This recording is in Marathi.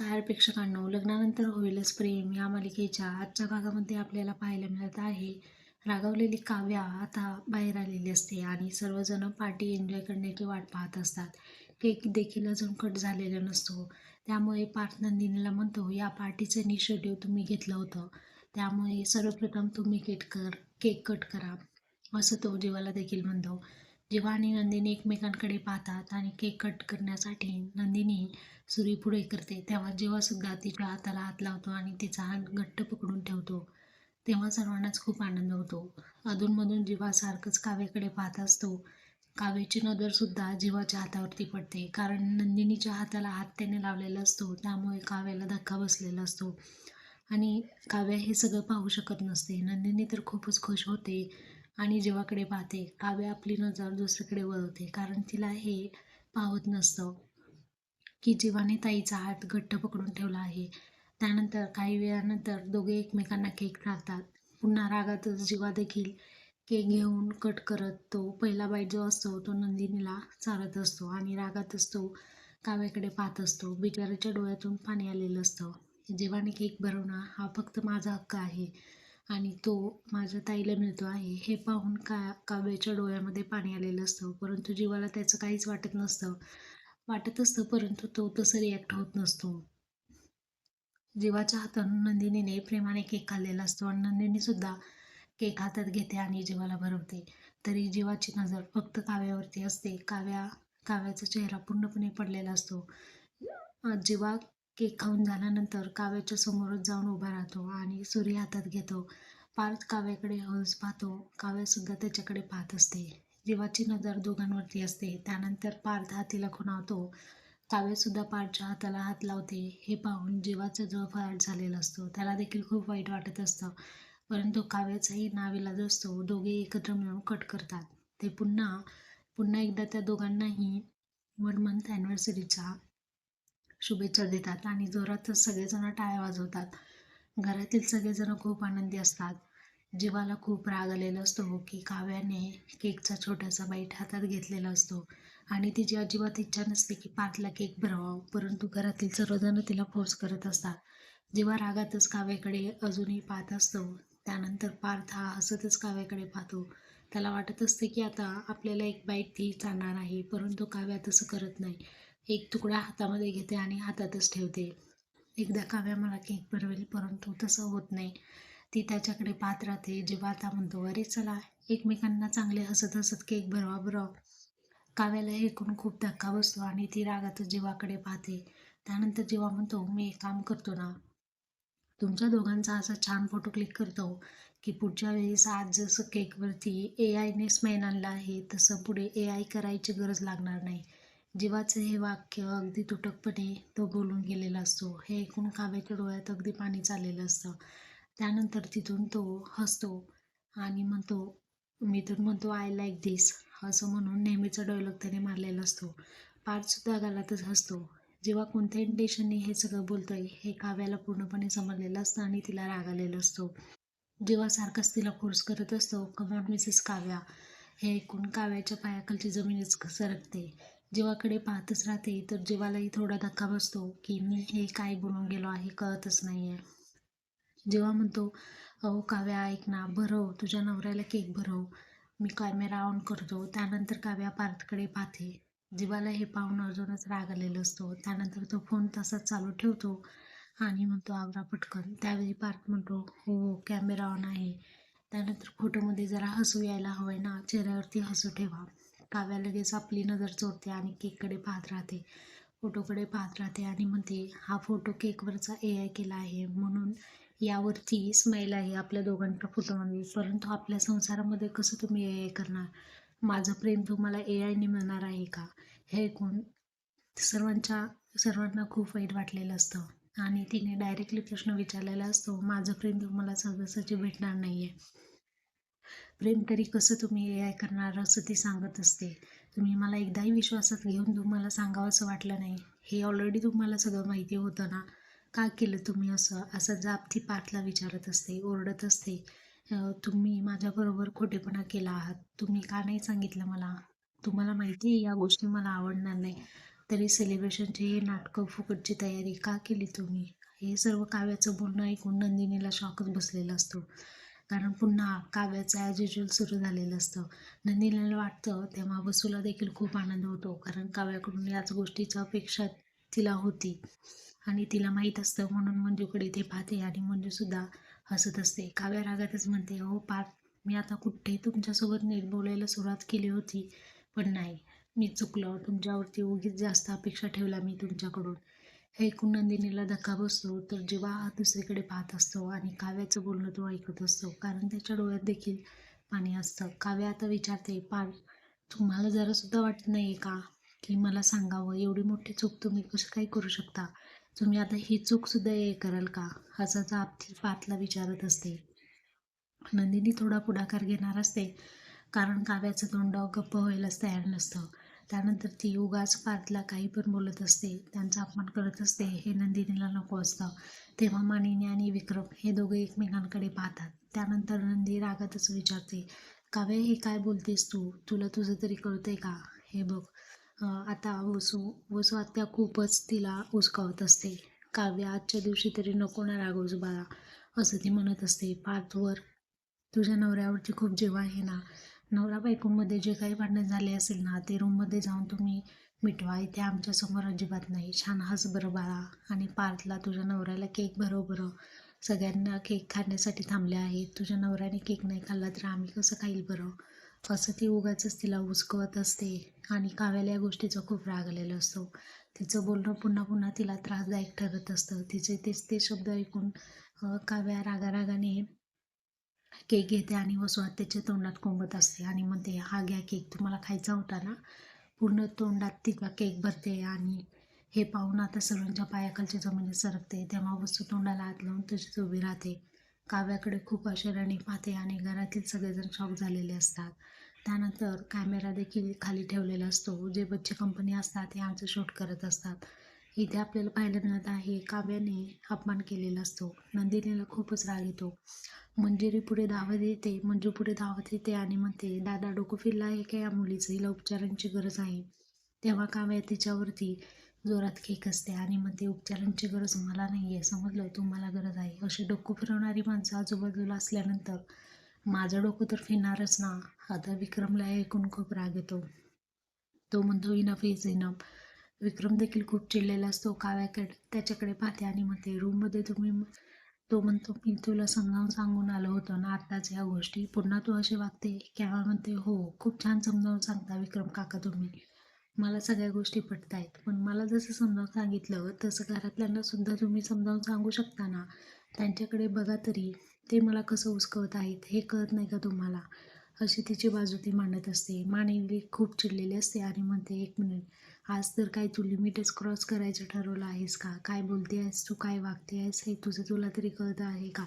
नमस्कार प्रेक्षकांनो लग्नानंतर होईलच प्रेम या मालिकेच्या आजच्या भागामध्ये आपल्याला पाहायला मिळत आहे. रागावलेली काव्या आता बाहेर आलेली असते आणि सर्वजण पार्टी एन्जॉय करण्याची वाट पाहत असतात. केक देखील अजून कट झालेला नसतो. त्यामुळे पार्थ नंदिनीला म्हणतो या पार्टीचं इनिशिएटिव्ह तुम्ही घेतलं होतं. त्यामुळे सर्वप्रथम तुम्ही केट कर केक कट करा. असं तो जीवाला देखील म्हणतो. जेव्हा आणि नंदिनी एकमेकांकडे पाहतात आणि केक कट करण्यासाठी नंदिनी सुरी पुढे करते तेव्हा जेव्हासुद्धा तिच्या हाताला हात लावतो आणि तिचा हात घट्ट पकडून ठेवतो तेव्हा सर्वांनाच खूप आनंद होतो. अधूनमधून जीवा सारखंच काव्याकडे पाहत असतो काव्याची नजरसुद्धा जीवाच्या हातावरती पडते. कारण नंदिनीच्या हाताला हात त्याने लावलेला असतो त्यामुळे काव्याला धक्का बसलेला असतो. आणि काव्या हे सगळं पाहू शकत नसते. नंदिनी तर खूपच खुश होते. आणि जीवाकडे पाहते काव्या आपली नजर दुसरीकडे वळवते कारण तिला हे पाहत नसतं की जीवाने ताईचा हात घट्ट पकडून ठेवला आहे. त्यानंतर काही वेळानंतर दोघे एकमेकांना केक टाकतात. पुन्हा रागातच जीवा देखील केक घेऊन कट करत तो पहिला बाईट जो असतो तो नंदिनीला चालत असतो आणि रागातच तो काव्याकडे पाहत असतो. बिचाराच्या डोळ्यातून पाणी आलेलं असतं. जीवाने केक भरवणं हा फक्त माझा हक्क आहे. आणि तो माझ्या ताईला मिळतो आहे. हे पाहून का काव्याच्या डोळ्यामध्ये पाणी आलेलं असतं. परंतु जीवाला त्याचं काहीच वाटत नसतं. वाटत असतं परंतु तो तसं रिॲक्ट होत नसतो. जीवाच्या हातातून नंदिनीने प्रेमाने केक खाल्लेला असतो आणि नंदिनीसुद्धा केक हातात घेते आणि जीवाला भरवते. तरी जीवाची नजर फक्त काव्यावरती असते. काव्या काव्याचा चेहरा पूर्णपणे पडलेला असतो. जीवा केक खाऊन झाल्यानंतर काव्याच्या समोरच जाऊन उभा राहतो आणि सूर्य हातात घेतो. पार्थ काव्याकडे हळूच पाहतो. काव्यासुद्धा त्याच्याकडे पाहत असते. जीवाची नजर दोघांवरती असते. त्यानंतर पार्थ हातीला खुणावतो. काव्यसुद्धा पार्थच्या हाताला हात लावते. हे पाहून जीवाचा जो फराट झालेला असतो. त्याला देखील खूप वाईट वाटत असतं. परंतु काव्याचाही नाविलाज असतो दोघे एकत्र मिळून कट करतात. ते पुन्हा पुन्हा एकदा त्या दोघांनाही वन मंथ ॲनिव्हर्सरीचा शुभेच्छा देतात आणि जोरातच सगळेजण टाळ्या वाजवतात. घरातील सगळेजण खूप आनंदी असतात. जीवाला खूप राग आलेला असतो की काव्याने केकचा छोटासा बाईट हातात घेतलेला असतो आणि तिची अजिबात इच्छा नसते की पार्थला केक भरवा परंतु घरातील सर्वजण तिला फोर्स करत असतात. जेव्हा रागातच काव्याकडे अजूनही पाहत असतो त्यानंतर पार्थ हा हसतच काव्याकडे पाहतो. त्याला वाटत असते की आता आपल्याला एक बाईट ती चालणार आहे परंतु काव्या तसं करत नाही. एक तुकडा हातामध्ये घेते आणि हातातच ठेवते. एकदा काव्या मला केक भरवेल परंतु तसं होत नाही. ती त्याच्याकडे पाहत राहते जेव्हा आता म्हणतो अरे चला एकमेकांना चांगले हसत हसत केक भरवा बरं. काव्याला ऐकून खूप धक्का बसतो आणि ती रागातच जीवाकडे पाहते. त्यानंतर जेव्हा म्हणतो मी एक काम करतो ना तुमच्या दोघांचा असा छान फोटो क्लिक करतो की पुढच्या वेळेस आज जसं केकवरती ए आयने स्मेन आणला आहे तसं पुढे ए आय करायची गरज लागणार नाही. जीवाचं हे वाक्य अगदी तुटकपणे तो बोलून गेलेला असतो. हे ऐकून काव्याच्या डोळ्यात अगदी पाणी चाललेलं असतं. त्यानंतर तिथून तो हसतो आणि म्हणतो मी तर म्हणतो आय लाईक दिस असं म्हणून नेहमीचा डायलॉग त्याने मारलेला असतो. पाठसुद्धा गालातच हसतो. जेव्हा कोणत्या इंटेन्शनने हे सगळं बोलतोय हे काव्याला पूर्णपणे समजलेलं असतं आणि तिला राग आलेला असतो. जेव्हा सारखंच तिला फोर्स करत असतो कमॉन मिसेस काव्या. हे ऐकून काव्याच्या पायाखालची जमीनच सरकते. जेव्हाकडे पाहतच राहते तर जेव्हालाही थोडा धक्का बसतो की मी हे काय बोलून गेलो आहे कळतच नाही आहे जेव्हा म्हणतो अहो काव्या ऐक ना भरव तुझ्या नवऱ्याला केक भरव. मी कॅमेरा ऑन करतो त्यानंतर काव्या पार्थकडे पाहते. जीवाला हे पाहून अजूनच राग आलेला असतो. त्यानंतर तो फोन तसाच चालू ठेवतो आणि म्हणतो आवरा पटकन. त्यावेळी पार्थ म्हणतो हो, हो कॅमेरा ऑन आहे. त्यानंतर फोटोमध्ये जरा हसू यायला हवं ना चेहऱ्यावरती हसू ठेवा. काव्या लगेच आपली नजर चोरते आणि केककडे पाहत राहते. फोटोकडे पाहत राहते आणि म्हणते हा फोटो केकवरचा ए आय केला आहे. म्हणून यावरती स्माईल आहे आपल्या दोघांच्या फोटोमध्ये परंतु आपल्या संसारामध्ये कसं तुम्ही ए आय करणार? माझं प्रेम तुम्हाला ए आयने मिळणार आहे का? हे ऐकून सर्वांच्या सर्वांना खूप वाईट वाटलेलं असतं. आणि तिने डायरेक्टली प्रश्न विचारलेला असतो माझं प्रेम तुम्हाला सहजासहजी भेटणार नाही आहे प्रेम तरी कसं तुम्ही ए आय करणार असं ती सांगत असते. तुम्ही मला एकदाही विश्वासात घेऊन तुम्हाला सांगावं असं वाटलं नाही. हे ऑलरेडी तुम्हाला सगळं माहिती होतं ना? का केलं तुम्ही असं? असं जाब ती पाठला विचारत असते ओरडत असते. तुम्ही माझ्याबरोबर खोटेपणा केला आहात. तुम्ही का नाही सांगितलं मला? तुम्हाला माहिती आहे या गोष्टी मला आवडणार नाही. तरी सेलिब्रेशनची हे नाटकं फुकटची तयारी का केली तुम्ही? हे सर्व काव्याचं बोलणं ऐकून नंदिनीला शॉकच बसलेला असतो. कारण पुन्हा काव्याचं ॲज युजल सुरू झालेलं असतं. नंदिनीला वाटतं तेव्हा वसूला देखील खूप आनंद होतो कारण काव्याकडून याच गोष्टीची अपेक्षा तिला होती. आणि तिला माहीत असतं म्हणून मंजूकडे ते पाहते आणि मंजूसुद्धा हसत असते. काव्या रागातच म्हणते हो पार्थ मी आता कुठेही तुमच्यासोबत नीट बोलायला सुरुवात केली होती पण नाही. मी चुकलो. तुमच्यावरती उगीच जास्त अपेक्षा ठेवला मी तुमच्याकडून. हे ऐकून नंदिनीला धक्का बसतो तर जेव्हा हा दुसरीकडे पाहत असतो आणि काव्याचं बोलणं तो ऐकत असतो कारण त्याच्या डोळ्यात देखील पाणी असतं. काव्या आता विचारते पार तुम्हाला जरासुद्धा वाटत नाही आहे का की मला सांगावं? एवढी मोठी चूक तुम्ही कशी काय करू शकता? तुम्ही आता ही चूकसुद्धा हे कराल का? असाचा आपली पातला विचारत असते. नंदिनी थोडा पुढाकार घेणार असते कारण काव्याचं तोंड गप्प व्हायलाच तयार नसतं. त्यानंतर ती उगाच पार्थला काही पण बोलत असते त्यांचा अपमान करत असते हे नंदिनीला नको असतं. तेव्हा मानिनी आणि विक्रम हे दोघे एकमेकांकडे पाहतात. त्यानंतर नंदी रागातच विचारते काव्य हे काय बोलतेस तू? तुला तुझं तरी कळतंय का? हे बघ आता वसू वसू आत्या खूपच तिला उचकावत असते. काव्य आजच्या दिवशी तरी नको ना रागवज बाळा असं ती म्हणत असते. पार्थवर तुझ्या नवऱ्यावरची खूप जेव्हा आहे ना? नवरा बायकोमध्ये जे काही भांडण झाले असेल ना ते रूममध्ये जाऊन तुम्ही मिटवा. इथे आमच्यासमोर अजिबात नाही. छान हस बरं बाळा. आणि पार्थला तुझ्या नवऱ्याला केक भरव बरं सगळ्यांना केक खाण्यासाठी थांबले आहेत. तुझ्या नवऱ्याने केक नाही खाल्ला तर आम्ही कसं खाईल बरं? असं ती उगाच तिला उचकवत असते. आणि काव्याला या गोष्टीचा खूप राग आलेला असतो. तिचं बोलणं पुन्हा पुन्हा तिला त्रासदायक ठरत असतं. तिचे तेच ते शब्द ऐकून काव्या रागारागाने केक घेते आणि वसवात त्याच्या तोंडात कोंबत असते. आणि म्हणते हा घ्या केक तुम्हाला खायचा होता ना पूर्ण तोंडात तिचा केक भरते आणि हे पाहून आता सर्वांच्या पायाखालच्या जमिनीत सरकते. तेव्हा वस्तू तोंडाला हात लावून तशीच उभी राहते. काव्याकडे खूप आश्चर्याने पाहते आणि घरातील सगळेजण शॉक झालेले असतात. त्यानंतर कॅमेरा देखील खाली ठेवलेला असतो. जे बच्चे कंपनी असतात ते आमचं शूट करत असतात. इथे आपल्याला पाहायला मिळत आहे काव्याने अपमान केलेला असतो. नंदिनीला खूपच राग येतो. मंजिरी पुढे धावत येते मंजू पुढे धावत येते आणि म्हणते दादा डोकं फिरला आहे का या मुलीचं? हिला उपचारांची गरज आहे. तेव्हा काव्या तिच्यावरती जोरात खेक असते आणि म्हणते उपचारांची गरज मला नाही आहे समजलं? तुम्हाला गरज आहे. अशी डोकं फिरवणारी माणसं आजूबाजूला असल्यानंतर माझं डोकं तर फिरणारच ना. आता विक्रमला ऐकून खूप राग येतो. तो म्हणतो इनफ इज इनफ. विक्रम देखील खूप चिडलेला असतो. काव्याकडे त्याच्याकडे पाहते आणि म्हणते रूममध्ये तुम्ही तो म्हणतो मी तुला समजावून सांगून आलो होतो ना आत्ताच ह्या गोष्टी. पुन्हा तू असे वागते केव्हा म्हणते हो खूप छान समजावून सांगता विक्रम काका तुम्ही. मला सगळ्या गोष्टी पटत आहेत पण मला जसं समजावून सांगितलं तसं घरातल्यांना सुद्धा तुम्ही समजावून सांगू शकता ना. त्यांच्याकडे बघा तरी ते मला कसं उचकवत आहेत हे कळत नाही का तुम्हाला? अशी तिची बाजू ती मांडत असते. मानेली खूप चिडलेली असते आणि म्हणते एक मिनिट. आज तर काय तू लिमिटच क्रॉस करायचं ठरवलं आहेस का? काय बोलते आहेस तू काय वागते आहेस हे तुझं तुला तरी कळतं आहे का?